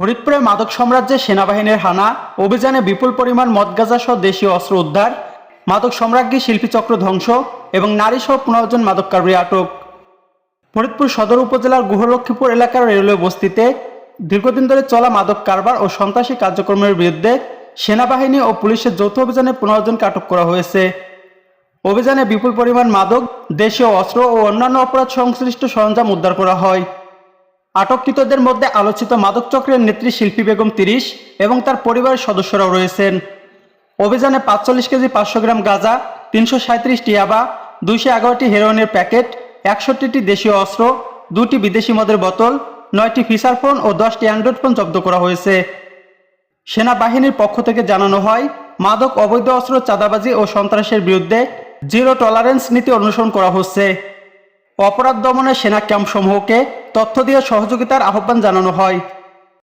ফরিদপুরে মাদক সাম্রাজ্যে সেনাবাহিনীর হানা, অভিযানে বিপুল পরিমাণ মদগাজা সহ দেশীয় অস্ত্র উদ্ধার, মাদক সম্রাজ্ঞী শিল্পীচক্র ধ্বংস এবং নারী সহ পনেরো জন মাদক কারবারি আটক। ফরিদপুর সদর উপজেলার গুহলক্ষ্মীপুর এলাকার রেলওয়ে বস্তিতে দীর্ঘদিন ধরে চলা মাদক কারবার ও সন্ত্রাসী কার্যক্রমের বিরুদ্ধে সেনাবাহিনী ও পুলিশের যৌথ অভিযানে পনেরো জনকে আটক করা হয়েছে। অভিযানে বিপুল পরিমাণ মাদক, দেশীয় অস্ত্র ও অন্যান্য অপরাধ সংশ্লিষ্ট সরঞ্জাম উদ্ধার করা হয়। আটককৃতদের মধ্যে আলোচিত মাদক চক্রের নেত্রী শিল্পী বেগম তিরিশ এবং তার পরিবারের সদস্যরাও রয়েছেন। অভিযানে পাঁচচল্লিশ কেজি পাঁচশো গ্রাম গাঁজা, তিনশো সাঁত্রিশটি ইয়াবা দুইশো এগারোটি হেরোইনের প্যাকেট, একষট্টিটি দেশীয় অস্ত্র, দুটি বিদেশি মদের বোতল, নয়টি ফিসার ফোন ও দশটি অ্যান্ড্রয়েড ফোন জব্দ করা হয়েছে। সেনাবাহিনীর পক্ষ থেকে জানানো হয়, মাদক অবৈধ অস্ত্র, চাঁদাবাজি ও সন্ত্রাসের বিরুদ্ধে জিরো টলারেন্স নীতি অনুসরণ করা হচ্ছে। অপরাধ দমনে সেনা ক্যাম্পসমূহকে তথ্য দিয়ে সহযোগিতার আহ্বান জানানো হয়।